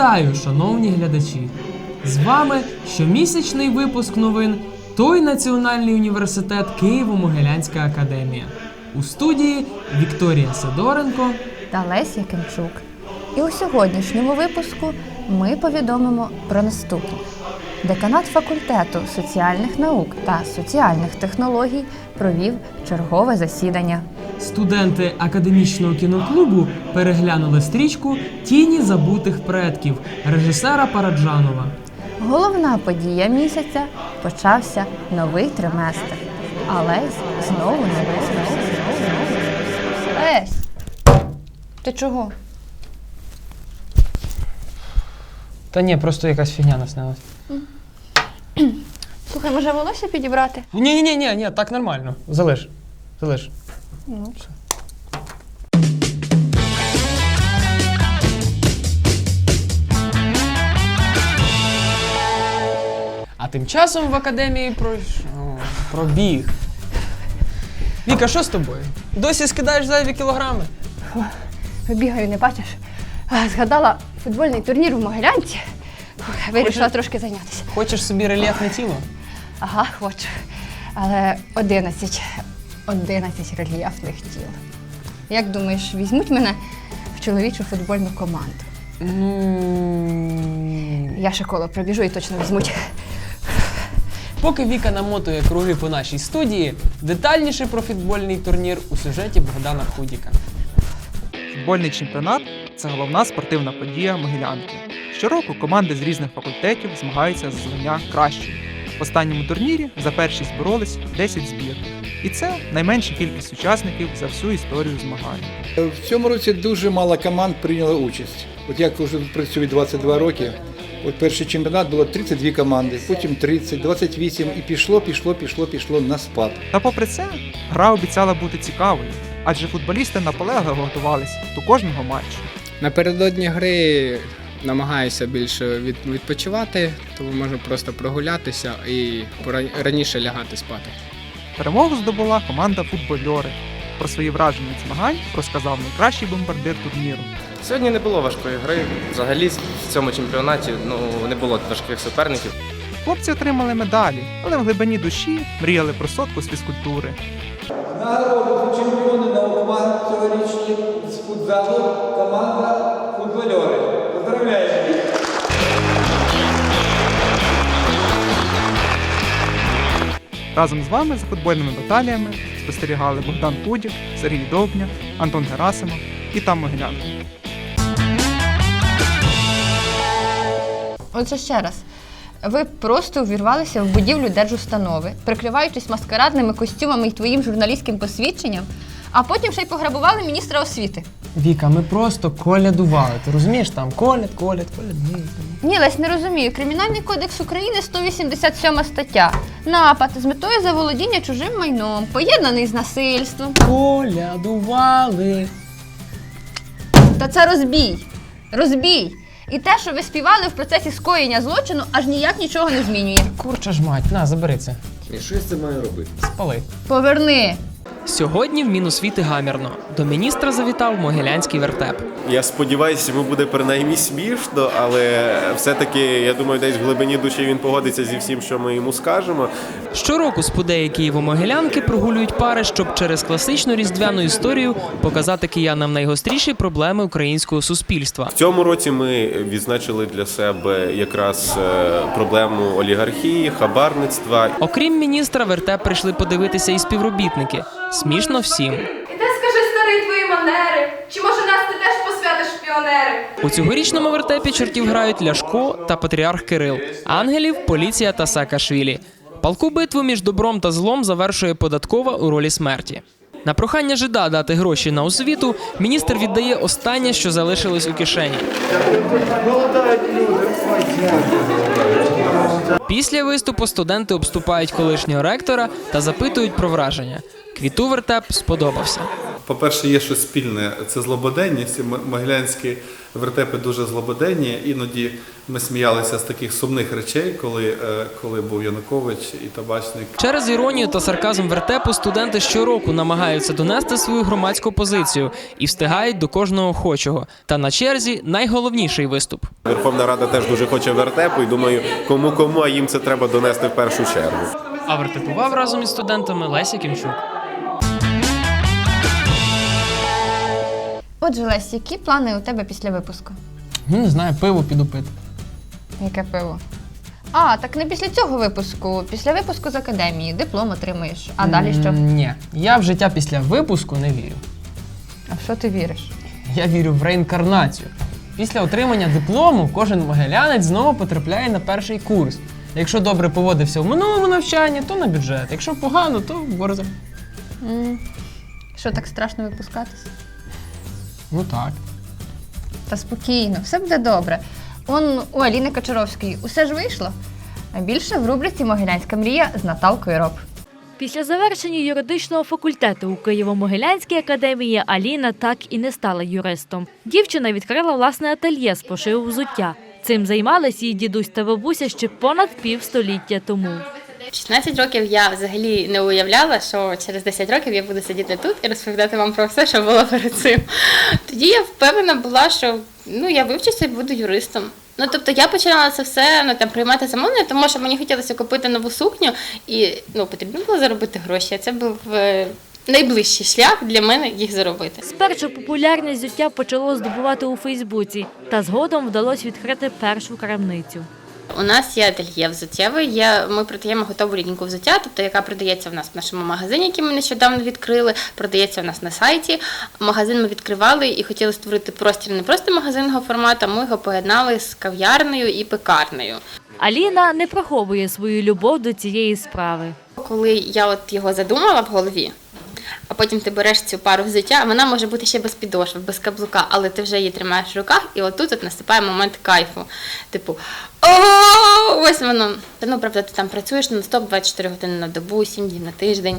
Вітаю, шановні глядачі! З вами щомісячний випуск новин Той Національний університет Києво-Могилянська академія. У студії Вікторія Сидоренко. та Леся Кимчук. І у сьогоднішньому випуску ми повідомимо про наступне. Деканат факультету соціальних наук та соціальних технологій провів чергове засідання. Студенти академічного кіноклубу переглянули стрічку Тіні забутих предків режисера Параджанова. Головна подія місяця почався новий триместр. А Лесь знову не виспався. Лесь! Ти чого? Та ні, просто якась фігня наснилась. Слухай, може волосся підібрати? Ні, ні, ні, ні, так нормально. Залиш. Залиш. Ну, А тим часом в академії пройшов пробіг. Віка, що з тобою? Досі скидаєш зайві кілограми? Бігаю, не бачиш. А, Згадала футбольний турнір в Могилянці. Фух, Вирішила трошки зайнятися. Хочеш собі рельєфне тіло? Ага, хочу. Але 11, 11 рельєфних тіл. Як думаєш, візьмуть мене в чоловічу футбольну команду? Ну. Я ще коло пробіжу і точно візьмуть. Поки Віка намотує круги по нашій студії, детальніше про футбольний турнір у сюжеті Богдана Худіка. Футбольний чемпіонат це головна спортивна подія Могилянки. Щороку команди з різних факультетів змагаються за звання кращої. В останньому турнірі за першість боролись 10 збірних. І це найменша кількість учасників за всю історію змагань. В цьому році дуже мало команд прийняло участь. От як вже працюю 22 роки, от перший чемпіонат було 32 команди, потім 30, 28 і пішло, пішло, пішло, пішло на спад. Та попри це, гра обіцяла бути цікавою, адже футболісти наполегливо готувались до кожного матчу. Напередодні гри намагаюся більше відпочивати, тому можу просто прогулятися і пора- раніше лягати спати. Перемогу здобула команда футбольори. Про свої враження від змагань розказав найкращий бомбардир турніру. Сьогодні не було важкої гри. Взагалі в цьому чемпіонаті ну, не було важких суперників. Хлопці отримали медалі, але в глибині душі мріяли про сотку з фізкультури. Нагороду чемпіони наукован цьогорічні з футзалу команда футбольори. Разом з вами за футбольними баталіями спостерігали Богдан Пудік, Сергій Довбня, Антон Герасимов і там Могилянка. Отже, ще раз. Ви просто увірвалися в будівлю держустанови, прикриваючись маскарадними костюмами і твоїм журналістським посвідченням, а потім ще й пограбували міністра освіти. Віка, ми просто колядували. Ти розумієш там? Коляд, коляд, коляд. ні. Ні, Лесь, не розумію. Кримінальний кодекс України 187 стаття. Напад з метою заволодіння чужим майном, поєднаний з насильством. Колядували. Та це розбій. Розбій. І те, що ви співали в процесі скоєння злочину, аж ніяк нічого не змінює. Курча ж мать, на, забери це. І що я з цим маю робити? Спали. Поверни. Сьогодні в Міносвіти гамірно. До міністра завітав Могилянський вертеп. Я сподіваюся, йому буде принаймні смішно, але все-таки я думаю, десь в глибині душі він погодиться зі всім, що ми йому скажемо. Щороку спудеї Києво-Могилянки прогулюють пари, щоб через класичну різдвяну історію показати киянам найгостріші проблеми українського суспільства. В цьому році ми відзначили для себе якраз е, проблему олігархії, хабарництва. Окрім міністра, вертеп прийшли подивитися і співробітники. Смішно всім. І ти скажи старий твої манери, чи може нас ти теж посвятиш в піонери? У цьогорічному вертепі чортів грають Ляшко та патріарх Кирил, ангелів, поліція та Саакашвілі. Палку битву між добром та злом завершує податкова у ролі смерті. На прохання жида дати гроші на освіту міністр віддає останнє, що залишилось у кишені. Після виступу студенти обступають колишнього ректора та запитують про враження. Квіту вертеп сподобався. По-перше, є щось спільне. Це злободенність. Могилянські вертепи дуже злободенні. Іноді ми сміялися з таких сумних речей, коли, е, коли був Янукович і табачник. Через іронію та сарказм вертепу студенти щороку намагаються донести свою громадську позицію і встигають до кожного охочого. Та на черзі найголовніший виступ. Верховна Рада теж дуже хоче вертепу, і думаю, кому кому, а їм це треба донести в першу чергу. А вертепував разом із студентами Леся Кімчук. Отже, Лесь, які плани у тебе після випуску? Ну, не знаю, пиво піду пити. Яке пиво? А, так не після цього випуску. Після випуску з академії диплом отримаєш. А далі що? Ні, я в життя після випуску не вірю. А в що ти віриш? Я вірю в реінкарнацію. Після отримання диплому кожен могилянець знову потрапляє на перший курс. Якщо добре поводився в минулому навчанні, то на бюджет. Якщо погано, то в борза. М, Що так страшно випускатись? Ну так. Та спокійно, все буде добре. Он у Аліни Кочаровської усе ж вийшло. А більше в рубриці Могилянська мрія з Наталкою Роб. Після завершення юридичного факультету у Києво-Могилянській академії Аліна так і не стала юристом. Дівчина відкрила власне ательє з пошиву взуття. Цим займались її дідусь та бабуся ще понад півстоліття тому. В 16 років я взагалі не уявляла, що через 10 років я буду сидіти тут і розповідати вам про все, що було перед цим. Тоді я впевнена була, що ну я вивчуся і буду юристом. Ну тобто я починала це все ну там приймати замовлення, тому що мені хотілося купити нову сукню, і ну потрібно було заробити гроші. Це був е, найближчий шлях для мене їх заробити. Спершу популярність взуття почало здобувати у Фейсбуці, та згодом вдалося відкрити першу крамницю. У нас є ательє взуттєве, є, ми продаємо готову лінійку взуття, тобто яка продається в нас в нашому магазині, який ми нещодавно відкрили, продається в нас на сайті. Магазин ми відкривали і хотіли створити простір не просто магазинного формату, ми його поєднали з кав'ярнею і пекарнею. Аліна не приховує свою любов до цієї справи. Коли я от його задумала в голові, а потім ти береш цю пару взуття, вона може бути ще без підошви, без каблука, але ти вже її тримаєш в руках, і отут от наступає момент кайфу. Типу, о, ось воно. Та, Ну, правда, ти там працюєш на 24 години на добу, 7 днів на тиждень.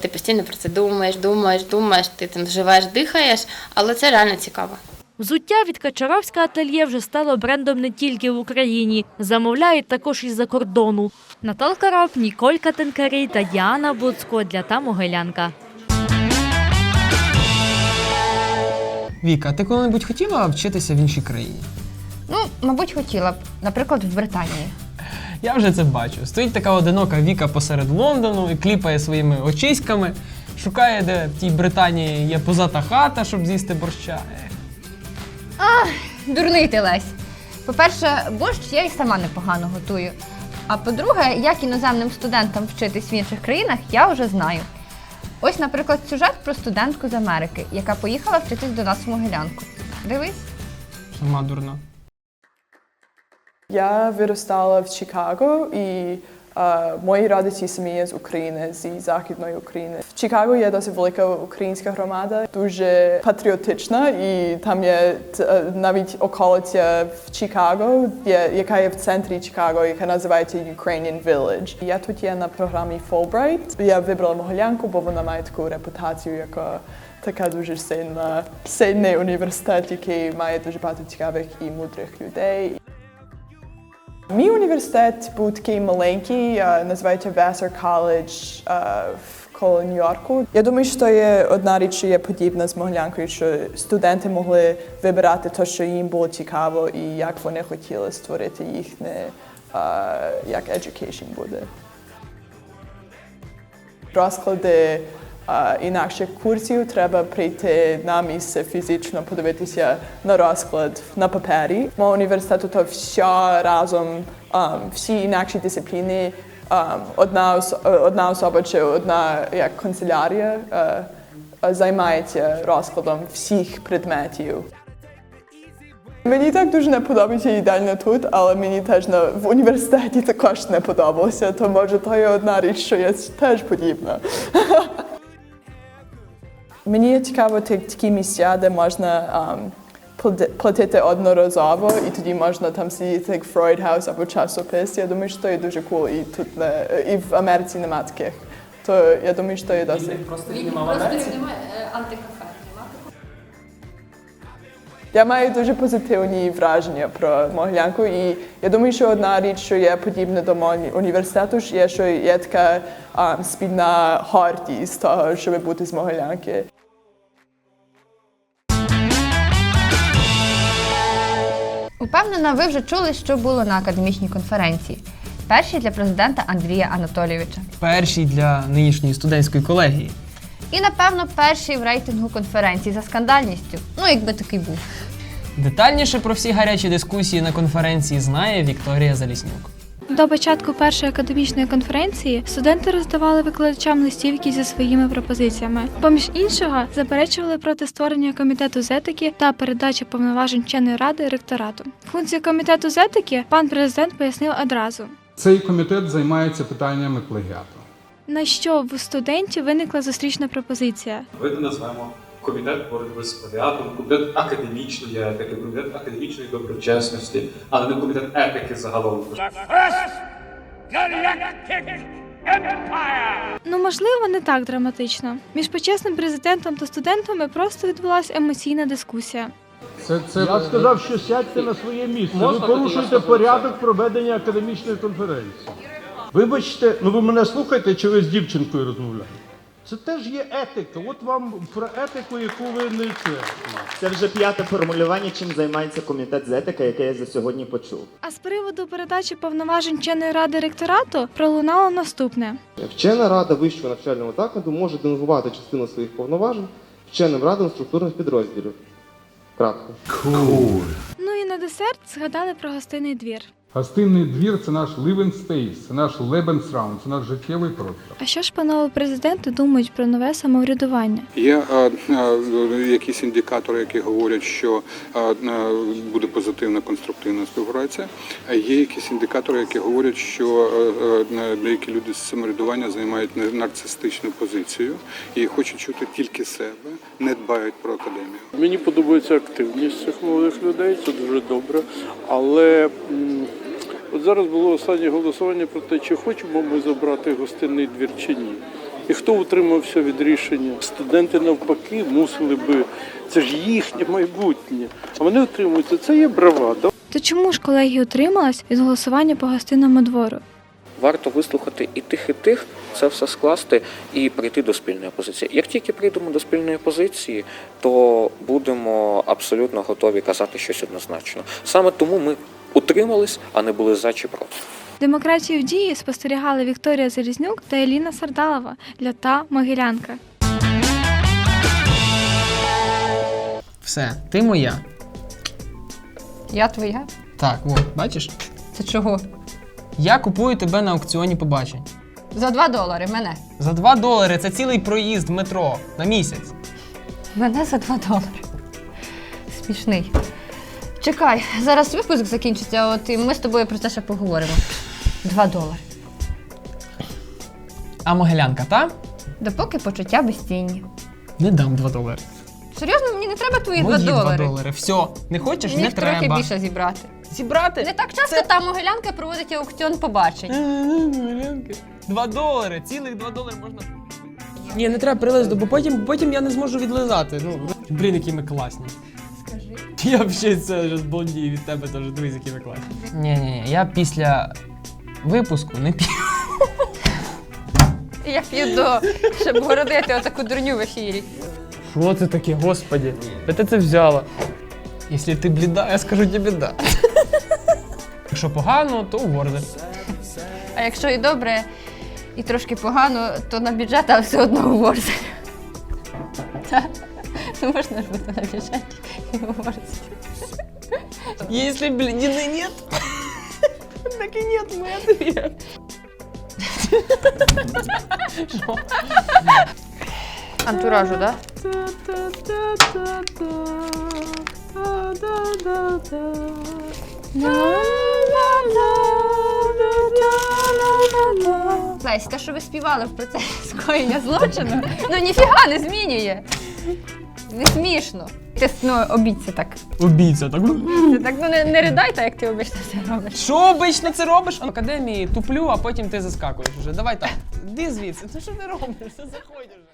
Ти постійно про це думаєш, думаєш, думаєш, ти там живеш, дихаєш, але це реально цікаво. Взуття від Качаровська ательє вже стало брендом не тільки в Україні, замовляють також із-за кордону. Наталка Роб, Ніколь Катенкарій та Діана Буцко для та Могилянка. Віка, а ти коли-небудь хотіла вчитися в іншій країні? Ну, мабуть, хотіла б, наприклад, в Британії. Я вже це бачу. Стоїть така одинока Віка посеред Лондону і кліпає своїми очиськами, шукає, де в тій Британії є позата хата, щоб з'їсти борща. Ех. Дурний ти Лесь. По-перше, борщ я і сама непогано готую. А по-друге, як іноземним студентам вчитись в інших країнах, я вже знаю. Ось, наприклад, сюжет про студентку з Америки, яка поїхала вчитись до нас в Могилянку. Дивись. Сама дурна. Я виростала в Чикаго і мої родичі самі є з України, зі Західної України. В Чикаго є досить велика українська громада, дуже патріотична, і там є е, навіть околиця в Чикаго, яка є в центрі Чикаго, яка називається Ukrainian Village. Я тут є на програмі Fulbright. Я вибрала Могилянку, бо вона має таку репутацію, яка така дуже сильна, сильний університет, який має дуже багато цікавих і мудрих людей. Мій університет був такий маленький, е, називається Vassar College е, коло Нью-Йорку. Я думаю, що є одна річ, що є подібна з Могилянкою, що студенти могли вибирати те, що їм було цікаво, і як вони хотіли створити їхнє, е, як education буде. Розклади інакших курсів треба прийти на місце фізично, подивитися на розклад на папері. Мого університету то все разом, всі інакші дисципліни, одна, е, одна особа чи одна як канцелярія е, займається розкладом всіх предметів. Мені так дуже не подобається їдальня тут, але мені теж на, в університеті також не подобалося, то може то є одна річ, що є теж подібна. Мені цікаво такі місця, де можна ем, платити одноразово, і тоді можна там сидіти як Фройд Хаус або часопис. Я думаю, що це є дуже кул, і тут не, і в Америці нема таких то я думаю, що є досить. Просто немає в Америці? антикафе. Я маю дуже позитивні враження про Могилянку, і я думаю, що одна річ, що є подібна до мого університету, ж є, що є така а, спільна гордість того, щоб бути з Могилянки. Упевнена, ви вже чули, що було на академічній конференції. Першій для президента Андрія Анатолійовича. Перший для нинішньої студентської колегії. І, напевно, перший в рейтингу конференції за скандальністю. Ну, якби такий був. Детальніше про всі гарячі дискусії на конференції знає Вікторія Заліснюк. До початку першої академічної конференції студенти роздавали викладачам листівки зі своїми пропозиціями. Поміж іншого, заперечували проти створення комітету з етики та передачі повноважень вченої ради ректорату. Функцію комітету з етики пан президент пояснив одразу. Цей комітет займається питаннями плагіату. На що в студентів виникла зустрічна пропозиція. Давайте назвемо комітет боротьби з плагіатом, комітет академічної етики, комітет академічної доброчесності, але не комітет етики загалом. Ну можливо, не так драматично. Між почесним президентом та студентами просто відбулася емоційна дискусія. Це, це... Я сказав, що сядьте на своє місце. Можна ви порушуєте порядок проведення академічної конференції. Вибачте, ну ви мене слухаєте, чи ви з дівчинкою розмовляєте? Це теж є етика. От вам про етику, яку ви не це. Це вже п'яте формулювання, чим займається комітет з етики, яке я за сьогодні почув. А з приводу передачі повноважень вченої ради ректорату пролунало наступне. Вчена рада вищого навчального закладу може делегувати частину своїх повноважень вченим радам структурних підрозділів. Крапка. Ну і на десерт згадали про гостинний двір. Гостинний двір це наш living space, це наш Lebensraum, це наш життєвий простір. А що ж панове президенти думають про нове самоврядування? Є е, е, якісь індикатори, які говорять, що е, буде позитивна конструктивна співпраця. А є якісь індикатори, які говорять, що е, деякі люди з самоврядування займають нар- нарцистичну позицію і хочуть чути тільки себе, не дбають про академію. Мені подобається активність цих молодих людей, це дуже добре. Але м, от зараз було останнє голосування про те, чи хочемо ми забрати гостинний двір чи ні. І хто утримався від рішення? Студенти навпаки мусили би, це ж їхнє майбутнє. А вони утримуються. Це є бравада. То чому ж колеги утрималась від голосування по гостинному двору? Варто вислухати і тих, і тих, це все скласти і прийти до спільної позиції. Як тільки прийдемо до спільної позиції, то будемо абсолютно готові казати щось однозначно. Саме тому ми утримались, а не були за чи проти. Демократію в дії спостерігали Вікторія Залізнюк та Еліна Сардалова для та Могилянка. Все, ти моя. Я твоя? Так, от, бачиш? Це чого? Я купую тебе на аукціоні побачень. За 2 долари мене. За 2 долари це цілий проїзд в метро на місяць. Мене за 2 долари. Смішний. Чекай, зараз випуск закінчиться, от і ми з тобою про це ще поговоримо. 2 долари. А могилянка, та? Допоки почуття безцінні. Не дам 2 долари. Серйозно, мені не треба твої 2 Мої 2 долари. долари. Все, не хочеш, Мені не їх трохи треба. більше зібрати. Зібрати? Не так часто та могилянка проводить аукціон побачень. Могилянки. 2 долари, цілих 2 долари можна. Ні, не треба прилизати, бо потім, потім я не зможу відлизати. Ну, блін, які ми класні. Я взагалі це вже зболдію від тебе теж, дивись, які ми класні. Ні, ні, ні, я після випуску не п'ю. Я п'ю до, щоб городити отаку дурню в ефірі. Що це таке, господі? Де ти це взяла? Якщо ти бліда, я скажу тобі да. Якщо погано, то в ордер. А якщо і добре, і трошки погано, то на бюджет, але все одно у. Ну можна ж бути на бюджеті у. Если бледины нет, так и нет мой ответ. Антуражу, да? Лесь, те, що ви співали в процесі скоєння злочину, ну ніфіга не змінює. Не смішно. Ну, обійця так. Обійця, так? Це так ну не, не ридайте, як ти обично це робиш. Що обично це робиш? В академії туплю, а потім ти заскакуєш уже. Давай так. Іди звідси, ну що ти робиш? Заходь уже.